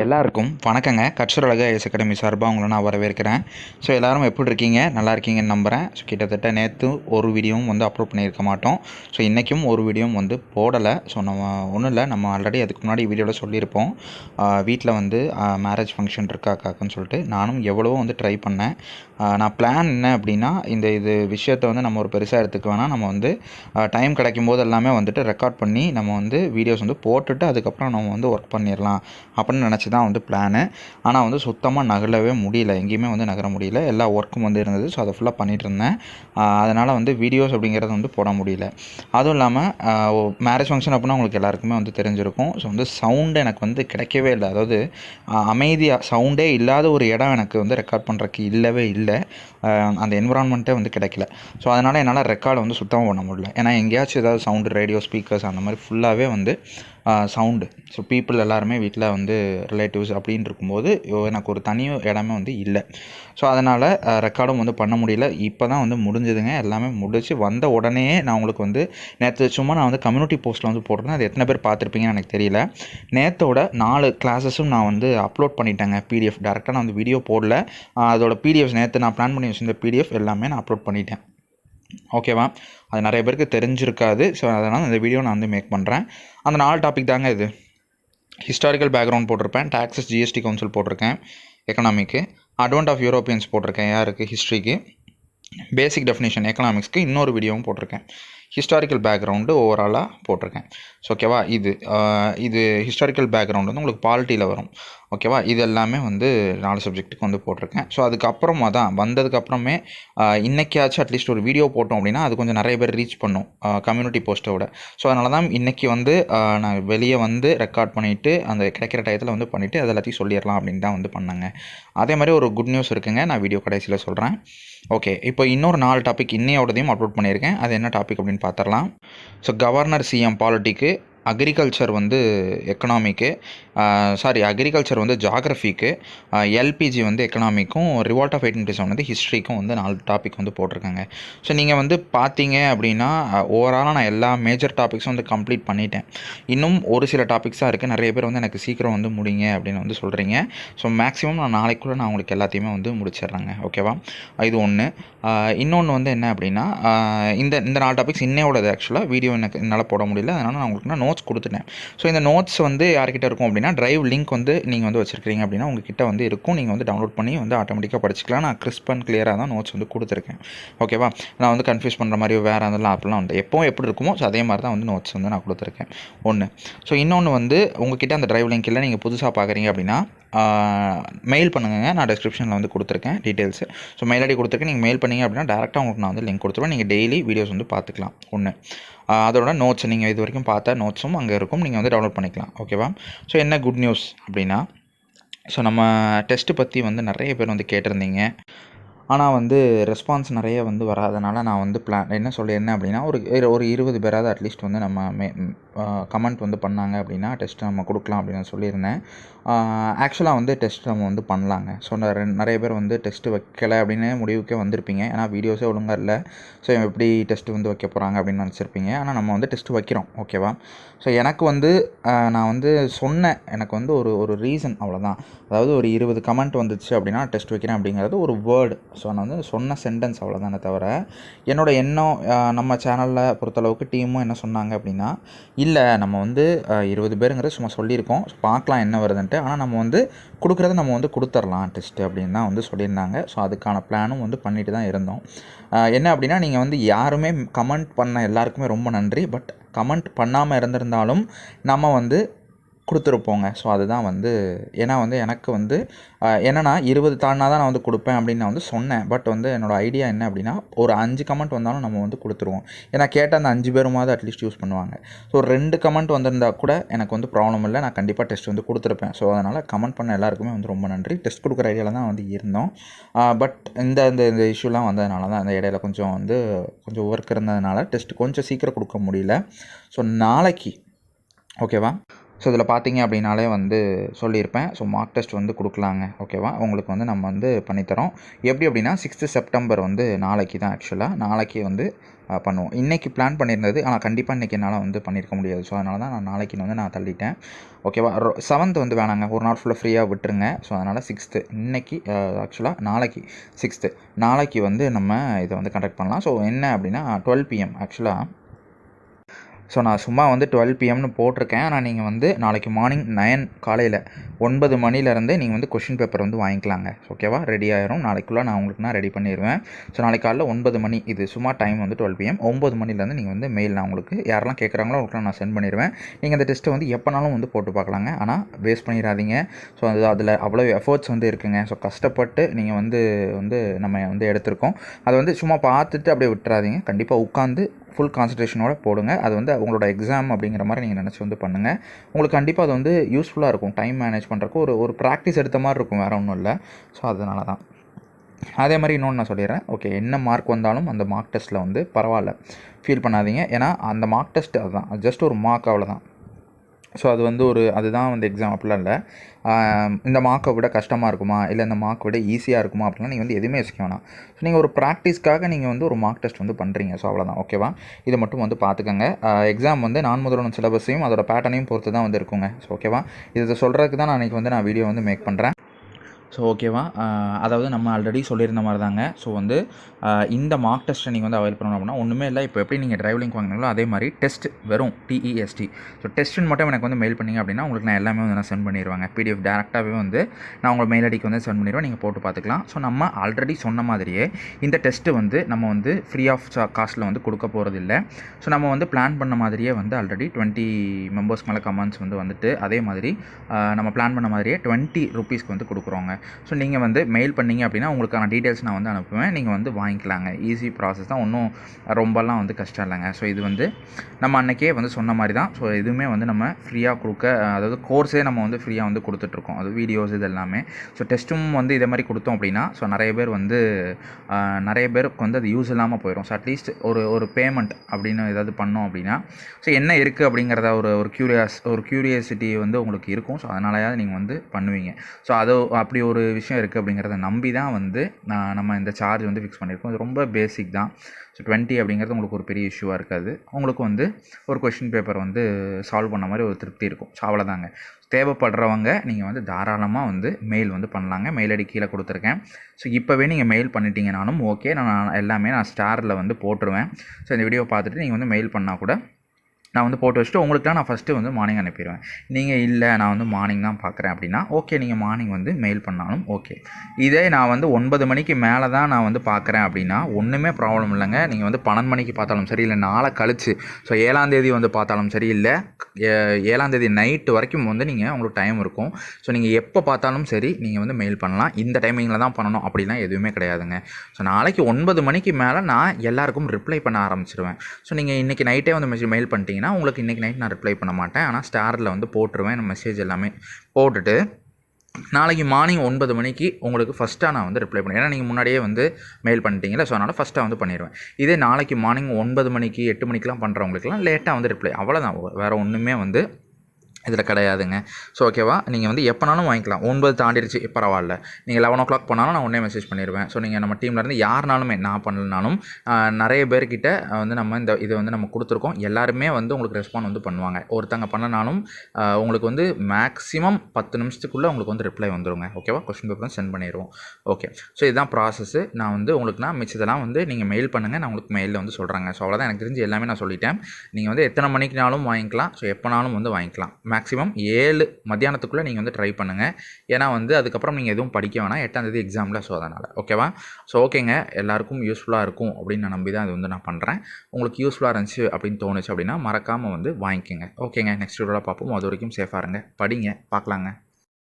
எல்லாருக்கும் வணக்கங்க. கட்சரழக S academy சார்பாக உங்களை நான் வரவேற்கிறேன். ஸோ எல்லோரும் எப்படி இருக்கீங்க? நல்லா இருக்கீங்கன்னு நம்புகிறேன் ஸோ கிட்டத்தட்ட நேற்று ஒரு வீடியோவும் வந்து அப்லோட் பண்ணியிருக்க மாட்டோம். ஸோ இன்றைக்கும் ஒரு வீடியோவும் வந்து போடலை. ஸோ நம்ம ஒன்றும் இல்லை. நம்ம ஆல்ரெடி அதுக்கு முன்னாடி வீடியோவில் சொல்லியிருப்போம். வீட்டில் வந்து மேரேஜ் ஃபங்க்ஷன் இருக்கா காக்குன்னு சொல்லிட்டு நானும் எவ்வளவோ வந்து ட்ரை பண்ணேன். நான் பிளான் என்ன அப்படின்னா இந்த இது விஷயத்தை வந்து நம்ம ஒரு பெருசாக எடுத்துக்க வேணால் நம்ம வந்து டைம் கிடைக்கும் போது எல்லாமே வந்துட்டு ரெக்கார்ட் பண்ணி நம்ம வந்து வீடியோஸ் வந்து போட்டுட்டு அதுக்கப்புறம் நம்ம வந்து ஒர்க் பண்ணிடலாம் அப்படின்னு நினச்சி தான் வந்து பிளானு ஆனால் வந்து சுத்தமாக நகரவே முடியல. எங்கேயுமே வந்து நகர முடியல. எல்லா ஒர்க்கும் வந்து இருந்தது. ஸோ அதை ஃபுல்லாக பண்ணிகிட்டு இருந்தேன். அதனால் வந்து வீடியோஸ் அப்படிங்கிறது வந்து போட முடியல. அதுவும் இல்லாமல் மேரேஜ் ஃபங்க்ஷன் அப்படின்னா உங்களுக்கு எல்லாருக்குமே வந்து தெரிஞ்சிருக்கும். ஸோ வந்து சவுண்டு எனக்கு வந்து கிடைக்கவே இல்லை. அதாவது அமைதியாக சவுண்டே இல்லாத ஒரு இடம் எனக்கு வந்து ரெக்கார்ட் பண்ணுறதுக்கு இல்லவே இல்லை. அந்த என்விரான்மெண்ட்டே வந்து கிடைக்கல. ஸோ அதனால் என்னால் ரெக்கார்டை வந்து சுத்தமாக பண்ண முடியல. ஏன்னா எங்கேயாச்சும் ஏதாவது சவுண்டு ரேடியோ ஸ்பீக்கர்ஸ் அந்த மாதிரி ஃபுல்லாகவே வந்து சவுண்டு ஸோ பீப்புள் எல்லாருமே வீட்டில் வந்து ரிலேட்டிவ்ஸ் அப்படின்னு இருக்கும்போது எனக்கு ஒரு தனி இடமே வந்து இல்லை. ஸோ அதனால் ரெக்கார்டும் வந்து பண்ண முடியல. இப்போ தான் வந்து முடிஞ்சதுங்க. எல்லாமே முடிச்சு வந்த உடனே நான் உங்களுக்கு வந்து நேற்று சும்மா நான் வந்து கம்யூனிட்டி போஸ்ட்டில் வந்து போட்டிருந்தேன். அது எத்தனை பேர் பார்த்துருப்பீங்கன்னு எனக்கு தெரியல. நேற்றோட நாலு கிளாஸஸும் நான் வந்து அப்லோட் பண்ணிட்டேங்க. பிடிஎஃப் டேரெக்டாக நான் வந்து வீடியோ போடல. அதோட பிடிஎஃப்ஸ் நேற்று நான் பிளான் பண்ணி இந்த பிடிஎஃப் எல்லாமே நான் அப்லோட் பண்ணிட்டேன். ஓகேவா அது நிறைய பேருக்கு தெரிஞ்சிருக்காது. ஸோ அதனால் இந்த வீடியோ நான் வந்து மேக் பண்ணுறேன் அந்த நாலு டாபிக் தாங்க இது. ஹிஸ்டாரிக்கல் பேக்ரவுண்ட் போட்டிருப்பேன். டாக்ஸஸ் ஜிஎஸ்டி கவுன்சில் போட்டிருக்கேன். எக்கனாமிக்கு அட்வான்ட் ஆஃப் யூரோப்பியன்ஸ் போட்டிருக்கேன். யாருக்கு ஹிஸ்ட்ரிக்கு பேசிக் டெஃபினேஷன் எக்கனாமிக்ஸ்க்கு இன்னொரு வீடியோவும் போட்டிருக்கேன். ஹிஸ்டாரிக்கல் பேக்ரவுண்டு ஓவராலாக போட்டிருக்கேன். ஸோ ஓகேவா இது இது ஹிஸ்டாரிக்கல் பேக்ரவுண்ட் வந்து உங்களுக்கு பாலிட்டியில் வரும். ஓகேவா? இது எல்லாமே வந்து நாலு சப்ஜெக்ட்டுக்கு வந்து போட்டிருக்கேன். ஸோ அதுக்கப்புறமா தான் வந்ததுக்கப்புறமே இன்றைக்கியாச்சும் அட்லீஸ்ட் ஒரு வீடியோ போட்டோம் அப்படின்னா அது கொஞ்சம் நிறைய பேர் ரீச் பண்ணும் கம்யூனிட்டி போஸ்ட்டோட ஸோ அதனால தான் இன்றைக்கி வந்து நான் வெளியே வந்து ரெக்கார்ட் பண்ணிவிட்டு அந்த கிடைக்கிற டயத்தில் வந்து பண்ணிவிட்டு அது எல்லாத்தையும் சொல்லிடலாம் அப்படின்னு தான் வந்து பண்ணேங்க. அதே மாதிரி ஒரு குட் நியூஸ் இருக்குங்க நான் வீடியோ கடைசியில் சொல்கிறேன் ஓகே இப்போ இன்னொரு நாலு டாபிக் இன்னையோடதையும் அப்லோட் பண்ணியிருக்கேன். அது என்ன டாபிக் அப்படின்னு பார்த்துடலாம். ஸோ கவர்னர் சிஎம் பாலிட்டிக்கு அக்ரிகல்ச்சர் வந்து எக்கனாமிக்கு சாரி அக்ரிகல்ச்சர் வந்து ஜாகிரஃபிக்கு எல்பிஜி வந்து எக்கனாமிக்கும் ரிவால்ட் ஆஃப் எயிட்டின் செவன் வந்து ஹிஸ்ட்ரிக்கும் வந்து நாலு டாபிக் வந்து போட்டிருக்காங்க. ஸோ நீங்கள் வந்து பார்த்தீங்க அப்படின்னா ஓவராலாக நான் எல்லா மேஜர் டாபிக்ஸும் வந்து கம்ப்ளீட் பண்ணிட்டேன். இன்னும் ஒரு சில டாபிக்ஸாக இருக்குது நிறைய பேர் வந்து எனக்கு சீக்கிரம் வந்து முடிங்க அப்படின்னு வந்து சொல்கிறீங்க ஸோ மேக்ஸிமம் நான் நாளைக்குள்ளே நான் உங்களுக்கு எல்லாத்தையுமே வந்து முடிச்சிடுறேங்க. ஓகேவா இது ஒன்று இன்னொன்று வந்து என்ன அப்படின்னா இந்த இந்த நாலு டாபிக்ஸ் இன்னையோடது ஆக்சுவலாக வீடியோ எனக்கு என்னால் போட முடியல. அதனால் நான் உங்களுக்கு நான் நோட்ஸ் கொடுத்துட்டேன். ஸோ இந்த நோட்ஸ் வந்து யார்கிட்ட இருக்கும் அப்படின்னா ட்ரைவ் லிங்க் வந்து நீங்கள் வந்து வச்சுருக்கீங்க அப்படின்னா உங்ககிட்ட வந்து இருக்கும். நீங்கள் வந்து டவுன்லோட் பண்ணி வந்து ஆட்டோமேட்டிக்காக படிச்சிக்கலாம். நான் கிறிஸ்ப் அண்ட் கிளியராக தான் நோட்ஸ் வந்து கொடுத்துருக்கேன். ஓகேவா நான் வந்து கன்ஃபியூஸ் பண்ணுற மாதிரியோ வேறு அதெல்லாம் அப்படிலாம் வந்து எப்போவும் எப்படி இருக்குமோ ஸோ அதே மாதிரி தான் வந்து நோட்ஸ் வந்து நான் கொடுத்துருக்கேன். ஒன்று ஸோ இன்னொன்று வந்து உங்ககிட்ட அந்த ட்ரைவ் லிங்க் இல்லை நீங்கள் புதுசாக பார்க்குறீங்க அப்படின்னா மெயில் பண்ணுங்க நான் டிஸ்கிரிப்ஷனில் வந்து கொடுத்துருக்கேன் டீட்டெயில்ஸு ஸோ மெயில் ஐடி கொடுத்துருக்கேன் நீங்கள் மெயில் பண்ணீங்க அப்படின்னா டேரெக்டாக உங்களுக்கு நான் வந்து லிங்க் கொடுத்துருவேன். நீங்கள் டெய்லி வீடியோஸ் வந்து பார்த்துக்கலாம். ஒன்று அதோட நோட்ஸ் நீங்கள் இது வரைக்கும் பார்த்த நோட்ஸும் அங்கே இருக்கும். நீங்கள் வந்து டவுன்லோட் பண்ணிக்கலாம். ஓகேவா ஸோ என்ன குட் நியூஸ் அப்படின்னா ஸோ நம்ம டெஸ்ட்டு பற்றி வந்து நிறைய பேர் வந்து கேட்டிருந்தீங்க. ஆனால் வந்து ரெஸ்பான்ஸ் நிறைய வந்து வராதனால நான் வந்து பிளான் என்ன சொல்லியிருந்தேன் அப்படின்னா ஒரு ஒரு இருபது பேராவது அட்லீஸ்ட் வந்து நம்ம மே கமெண்ட் வந்து பண்ணாங்க அப்படின்னா டெஸ்ட் நம்ம கொடுக்கலாம் அப்படின்னு நான் சொல்லியிருந்தேன். ஆக்சுவலாக வந்து டெஸ்ட் நம்ம வந்து பண்ணலாங்க. ஸோ நிறைய பேர் வந்து டெஸ்ட்டு வைக்கலை அப்படின்னு முடிவுக்கே வந்திருப்பீங்க. ஏன்னா வீடியோஸே ஒழுங்காக இல்லை. ஸோ எப்படி டெஸ்ட்டு வந்து வைக்க போகிறாங்க அப்படின்னு நினச்சிருப்பீங்க. ஆனால் நம்ம வந்து டெஸ்ட் வைக்கிறோம். ஓகேவா ஸோ எனக்கு வந்து நான் வந்து சொன்னேன். எனக்கு வந்து ஒரு ஒரு ரீசன் அவ்வளோதான் அதாவது ஒரு இருபது கமெண்ட் வந்துச்சு அப்படின்னா டெஸ்ட் வைக்கிறேன் அப்படிங்கிறது ஒரு வேர்டு ஸோ நான் வந்து சொன்ன சென்டென்ஸ் அவ்வளோதானே தவிர என்னோட எண்ணம் நம்ம சேனலில் பொறுத்தளவுக்கு டீமும் என்ன சொன்னாங்க அப்படின்னா இல்லை நம்ம வந்து இருபது பேருங்கிறது சும்மா சொல்லியிருக்கோம். பார்க்கலாம் என்ன வருதுன்ட்டு. ஆனால் நம்ம வந்து கொடுக்குறத நம்ம வந்து கொடுத்துர்லாம் டெஸ்ட்டு அப்படின்னு தான் வந்து சொல்லியிருந்தாங்க. ஸோ அதுக்கான பிளானும் வந்து பண்ணிட்டு தான் இருந்தோம். என்ன அப்படின்னா நீங்கள் வந்து யாருமே கமெண்ட் பண்ண எல்லாருக்குமே ரொம்ப நன்றி. பட் கமெண்ட் பண்ணாமல் இருந்திருந்தாலும் நம்ம வந்து கொடுத்துருப்போங்க. ஸோ அதுதான் வந்து ஏன்னா வந்து எனக்கு வந்து என்னென்னா என்னன்னா இருபது தாண்டினா தான் நான் வந்து கொடுப்பேன் அப்படின்னு நான் வந்து சொன்னேன். பட் வந்து என்னோடய ஐடியா என்ன அப்படின்னா ஒரு அஞ்சு கமெண்ட் வந்தாலும் நம்ம வந்து கொடுத்துருவோம். ஏன்னா கேட்ட அந்த அஞ்சு பேருமாவது அட்லீஸ்ட் யூஸ் பண்ணுவாங்க. ஸோ ரெண்டு கமெண்ட் வந்திருந்தா கூட எனக்கு வந்து ப்ராப்ளம் இல்லை. நான் கண்டிப்பாக டெஸ்ட் வந்து கொடுத்துருப்பேன். ஸோ அதனால் கமெண்ட் பண்ண எல்லாருக்குமே வந்து ரொம்ப நன்றி. டெஸ்ட் கொடுக்குற ஐடியாவில் தான் வந்து இருந்தோம். பட் இந்த இந்த இந்த இஷ்யூலாம் வந்ததுனால தான் அந்த இடையில கொஞ்சம் வந்து கொஞ்சம் ஒர்க் இருந்ததுனால டெஸ்ட் கொஞ்சம் சீக்கிரம் கொடுக்க முடியல. ஸோ நாளைக்கு ஓகேவா ஸோ இதில் பார்த்தீங்க அப்படின்னாலே வந்து சொல்லியிருப்பேன். ஸோ மார்க் டெஸ்ட் வந்து கொடுக்கலாங்க. ஓகேவா உங்களுக்கு வந்து நம்ம வந்து பண்ணித்தரோம். எப்படி அப்படின்னா சிக்ஸ்த்து செப்டம்பர் வந்து நாளைக்கு தான் ஆக்சுவலாக நாளைக்கு வந்து பண்ணுவோம். இன்றைக்கி பிளான் பண்ணியிருந்தது. ஆனால் கண்டிப்பாக இன்றைக்கி என்னால் வந்து பண்ணியிருக்க முடியாது. ஸோ அதனால தான் நான் நாளைக்கு வந்து நான் தள்ளிட்டேன். ஓகேவா செவன்த் வந்து வேணாங்க. ஒரு நாள் ஃபுல்லாக ஃப்ரீயாக விட்டுருங்க. ஸோ அதனால் சிக்ஸ்த்து இன்றைக்கி ஆக்சுவலாக நாளைக்கு சிக்ஸ்த்து நாளைக்கு வந்து நம்ம இதை வந்து கண்டக்ட் பண்ணலாம். ஸோ என்ன அப்படின்னா டுவெல் பிஎம் ஆக்சுவலாக ஸோ நான் சும்மா வந்து டுவெல் பிஎம்னு போட்டிருக்கேன். ஆனால் நீங்கள் வந்து நாளைக்கு மார்னிங் நயன் காலையில் ஒன்பது மணிலேருந்தே நீங்கள் வந்து கொஷின் பேப்பர் வந்து வாங்கிக்கலாங்க. ஓகேவா ரெடி ஆயிரும். நாளைக்குள்ளே நான் உங்களுக்கு நான் ரெடி பண்ணிடுவேன் ஸோ நாளைக்கு காலைல ஒன்பது மணி. இது சும்மா டைம் வந்து டுவெல் பிஎம் ஒம்பது மணிலேருந்து நீங்கள் வந்து மெயில் நான் உங்களுக்கு யாரெல்லாம் கேட்குறாங்களோ அவங்களுக்கு நான் சென்ட் பண்ணிடுவேன் நீங்கள் அந்த டெஸ்ட்டை வந்து எப்போனாலும் வந்து போட்டு பார்க்கலாங்க. ஆனால் வேஸ்ட் பண்ணிடாதீங்க. ஸோ அது அதில் அவ்வளோ எஃபர்ட்ஸ் வந்து இருக்குங்க. ஸோ கஷ்டப்பட்டு நீங்கள் வந்து வந்து நம்ம வந்து எடுத்திருக்கோம். அதை வந்து சும்மா பார்த்துட்டு அப்படியே விட்டுறாதீங்க. கண்டிப்பாக உட்காந்து ஃபுல் கான்சன்ட்ரேஷனோட போடுங்க. அது வந்து உங்களோட எக்ஸாம் அப்படிங்கிற மாதிரி நீங்கள் நினச்சி வந்து பண்ணுங்கள் உங்களுக்கு கண்டிப்பாக அது வந்து யூஸ்ஃபுல்லாக இருக்கும். டைம் மேனேஜ் பண்ணுறக்கு ஒரு ஒரு ப்ராக்டிஸ் எடுத்த மாதிரி இருக்கும். வேறு ஒன்றும் இல்லை. ஸோ அதனால தான் அதே மாதிரி இன்னொன்று நான் சொல்லிடுறேன். ஓகே என்ன மார்க் வந்தாலும் அந்த மார்க் டெஸ்ட்டில் வந்து பரவாயில்ல. ஃபீல் பண்ணாதீங்க. ஏன்னா அந்த மார்க் டெஸ்ட் அதுதான் ஜஸ்ட் ஒரு மார்க் அவ்வளோதான் ஸோ அது வந்து ஒரு அதுதான் வந்து எக்ஸாம் அப்படிலாம் இல்லை இந்த மார்க்கை விட கஷ்டமாக இருக்குமா? இல்லை இந்த மார்க்கை விட ஈஸியாக இருக்குமா? அப்படிலாம் நீங்கள் வந்து எதுவுமே யோசிக்க வேணாம். ஸோ நீங்கள் ஒரு ப்ராக்டிஸ்க்காக நீங்கள் வந்து ஒரு மார்க் டெஸ்ட் வந்து பண்ணுறீங்க ஸோ அவ்வளோதான் ஓகேவா இதை மட்டும் வந்து பார்த்துக்கோங்க. எக்ஸாம் வந்து நான் முதலான சிலபஸையும் அதோட பேட்டர்னையும் பொறுத்து தான் வந்து இருக்குங்க. ஸோ ஓகேவா இதை சொல்கிறதுக்கு தான் நான் இன்றைக்கி வந்து நான் வீடியோ வந்து மேக் பண்ணுறேன் ஸோ ஓகேவா அதாவது நம்ம ஆல்ரெடி சொல்லியிருந்த மாதிரி தாங்க ஸோ வந்து இந்த மார்க் டெஸ்ட்டை நீங்கள் வந்து அவைல் பண்ணணும் அப்படின்னா ஒன்றுமே இல்லை. இப்போ எப்படி நீங்கள் டிரைவ் லிங்க் அதே மாதிரி டெஸ்ட் வெறும் டிஇஎஸ்டி ஸோ டெஸ்ட்டுன்னு மட்டும் எனக்கு வந்து மெயில் பண்ணீங்க அப்படின்னா உங்களுக்கு நான் எல்லாமே வந்து நான் சென்ட் பண்ணிடுவாங்க பிடிஎஃப் டேரெக்டாகவே வந்து நான் உங்களுக்கு மெயில் ஐடிக்கு வந்து சென்ட் பண்ணிடுவேன் நீங்கள் போட்டு பார்த்துக்கலாம். ஸோ நம்ம ஆல்ரெடி சொன்ன மாதிரியே இந்த டெஸ்ட்டு வந்து நம்ம வந்து ஃப்ரீ ஆஃப் காஸ்ட்டில் வந்து கொடுக்க போகிறது இல்லை ஸோ நம்ம வந்து பிளான் பண்ண மாதிரியே வந்து ஆல்ரெடி டுவெண்ட்டி மெம்பர்ஸ் மேலே கமெண்ட்ஸ் வந்து வந்துட்டு அதே மாதிரி நம்ம பிளான் பண்ண மாதிரியே டுவெண்ட்டி ருபீஸ்க்கு வந்து கொடுக்குறோங்க. ஸோ நீங்கள் வந்து மெயில் பண்ணீங்க அப்படின்னா உங்களுக்கான டீட்டெயில்ஸ் நான் வந்து அனுப்புவேன். நீங்கள் வந்து வாங்கிக்கலாங்க. ஈஸி ப்ராசஸ் தான். ஒன்றும் ரொம்பலாம் வந்து கஷ்டம் இல்லைங்க. ஸோ இது வந்து நம்ம அன்னைக்கே வந்து சொன்ன மாதிரி தான். ஸோ எதுவுமே வந்து நம்ம ஃப்ரீயாக கொடுக்க அதாவது கோர்ஸே நம்ம வந்து ஃப்ரீயாக வந்து கொடுத்துட்ருக்கோம் அது வீடியோஸ் இது எல்லாமே ஸோ டெஸ்ட்டும் வந்து இதே மாதிரி கொடுத்தோம் அப்படின்னா ஸோ நிறைய பேர் வந்து நிறைய பேருக்கு வந்து அது யூஸ் இல்லாமல் போயிடும். ஸோ அட்லீஸ்ட் ஒரு ஒரு பேமெண்ட் அப்படின்னு ஏதாவது பண்ணோம் அப்படின்னா ஸோ என்ன இருக்குது அப்படிங்கிறத ஒரு ஒரு க்யூரியாஸ் ஒரு க்யூரியாசிட்டி வந்து உங்களுக்கு இருக்கும். ஸோ அதனாலயாவது நீங்கள் வந்து பண்ணுவீங்க. ஸோ அது அப்படி ஒரு ஒரு விஷயம் இருக்குது அப்படிங்கிறத நம்பி தான் வந்து நான் நம்ம இந்த சார்ஜ் வந்து ஃபிக்ஸ் பண்ணியிருக்கோம். இது ரொம்ப பேசிக் தான். ஸோ டுவெண்ட்டி அப்படிங்கிறது உங்களுக்கு ஒரு பெரிய இஷ்யூவாக இருக்காது. உங்களுக்கு வந்து ஒரு கொஷின் பேப்பர் வந்து சால்வ் பண்ண மாதிரி ஒரு திருப்தி இருக்கும். ஸோ அவ்வளோதாங்க தேவைப்படுறவங்க நீங்கள் வந்து தாராளமாக வந்து மெயில் வந்து பண்ணலாங்க. மெயில் ஐடி கீழே கொடுத்துருக்கேன். ஸோ இப்போவே நீங்கள் மெயில் பண்ணிட்டீங்கனாலும் ஓகே நான் எல்லாமே நான் ஸ்டாரில் வந்து போட்டுருவேன். ஸோ இந்த வீடியோ பார்த்துட்டு நீங்கள் வந்து மெயில் பண்ணால் கூட நான் வந்து போட்டு வச்சுட்டு உங்களுக்குலாம் நான் ஃபஸ்ட்டு வந்து மார்னிங் அனுப்பிடுவேன். நீங்கள் இல்லை நான் வந்து மார்னிங் தான் பார்க்குறேன் அப்படின்னா ஓகே நீங்கள் மார்னிங் வந்து மெயில் பண்ணாலும் ஓகே இதே நான் வந்து ஒன்பது மணிக்கு மேலே தான் நான் வந்து பார்க்குறேன் அப்படின்னா ஒன்றுமே ப்ராப்ளம் இல்லைங்க. நீங்கள் வந்து பன்னெண்டு மணிக்கு பார்த்தாலும் சரி இல்லை நாளை கழிச்சு ஸோ ஏழாந்தேதி வந்து பார்த்தாலும் சரி இல்லை ஏ- நைட்டு வரைக்கும் வந்து நீங்கள் உங்களுக்கு டைம் இருக்கும். ஸோ நீங்கள் எப்போ பார்த்தாலும் சரி நீங்கள் வந்து மெயில் பண்ணலாம். இந்த டைமிங்கில் தான் பண்ணணும் அப்படிலாம் எதுவுமே கிடையாதுங்க. ஸோ நாளைக்கு ஒன்பது மணிக்கு மேலே நான் எல்லாருக்கும் ரிப்ளை பண்ண ஆரம்பிச்சிருவேன். ஸோ நீங்கள் இன்றைக்கி நைட்டே வந்து மெசேஜ் மெயில் பண்ணிட்டீங்கன்னா உங்களுக்கு இன்றைக்கி நைட் நான் ரிப்ளை பண்ண மாட்டேன். ஆனால் ஸ்டாரில் வந்து போட்டுருவேன். மெசேஜ் எல்லாமே போட்டுட்டு நாளைக்கு மார்னிங் ஒன்பது மணிக்கு உங்களுக்கு ஃபஸ்ட்டாக நான் வந்து ரிப்ளை பண்ணுவேன். ஏன்னா நீங்கள் முன்னாடியே வந்து மெயில் பண்ணிட்டீங்களா ஸோ அதனால் ஃபஸ்ட்டாக வந்து பண்ணிடுவேன் இதே நாளைக்கு மார்னிங் ஒன்பது மணிக்கு எட்டு மணிக்கெலாம் பண்ணுறவங்களுக்குலாம் லேட்டாக வந்து ரிப்ளை அவ்வளோதான் வேறு ஒன்றுமே வந்து இதில் கிடையாதுங்க. ஸோ ஓகேவா நீங்கள் வந்து எப்போனாலும் வாங்கிக்கலாம். ஒன்பது தாண்டிடுச்சு பரவாயில்ல. நீங்கள் லெவன் ஓ கிளாக் பண்ணாலும் நான் உடனே மெசேஜ் பண்ணிடுவேன். ஸோ நீங்கள் நம்ம டீம்லேருந்து யாருனாலுமே நான் பண்ணலனாலும் நிறைய பேர்கிட்ட வந்து நம்ம இந்த இதை வந்து நம்ம கொடுத்துருக்கோம். எல்லாருமே வந்து உங்களுக்கு ரெஸ்பாண்ட் வந்து பண்ணுவாங்க. ஒருத்தங்க பண்ணனாலும் உங்களுக்கு வந்து மேக்ஸிமம் பத்து நிமிஷத்துக்குள்ளே உங்களுக்கு வந்து ரிப்ளை வந்துடுங்க ஓகேவா கொஸ்டின் பேப்பர் சென்ட் பண்ணிடுவோம். ஓகே ஸோ இதுதான் ப்ராசஸ்ஸு நான் வந்து உங்களுக்கு நான் மிச்சதெல்லாம் வந்து நீங்கள் மெயில் பண்ணுங்கள் நான் உங்களுக்கு மெயிலில் வந்து சொல்கிறாங்க ஸோ அவ்வளோதான் எனக்கு தெரிஞ்சு எல்லாமே நான் சொல்லிட்டேன். நீங்கள் வந்து எத்தனை மணிக்குனாலும் வாங்கிக்கலாம். ஸோ எப்போனாலும் வந்து வாங்கிக்கலாம். மேக்ஸிமம் ஏழு மத்தியானத்துக்குள்ளே நீங்கள் வந்து ட்ரை பண்ணுங்கள் ஏன்னா வந்து அதுக்கப்புறம் நீங்கள் எதுவும் படிக்க வேணாம். எட்டாந்தேதி எக்ஸாமில் ஸோ அதனால். ஓகேவா ஸோ ஓகேங்க எல்லாருக்கும் யூஸ்ஃபுல்லாக இருக்கும் அப்படின்னு நான் நம்பி தான் அது வந்து நான் பண்ணுறேன் உங்களுக்கு யூஸ்ஃபுல்லாக இருந்துச்சு அப்படின்னு தோணுச்சு அப்படின்னா மறக்காமல் வந்து வாங்கிக்கோங்க. ஓகேங்க நெக்ஸ்ட் வீடியோவில் பார்ப்போம். அது வரைக்கும் சேஃபாக இருங்க. படிங்க. பார்க்கலாங்க.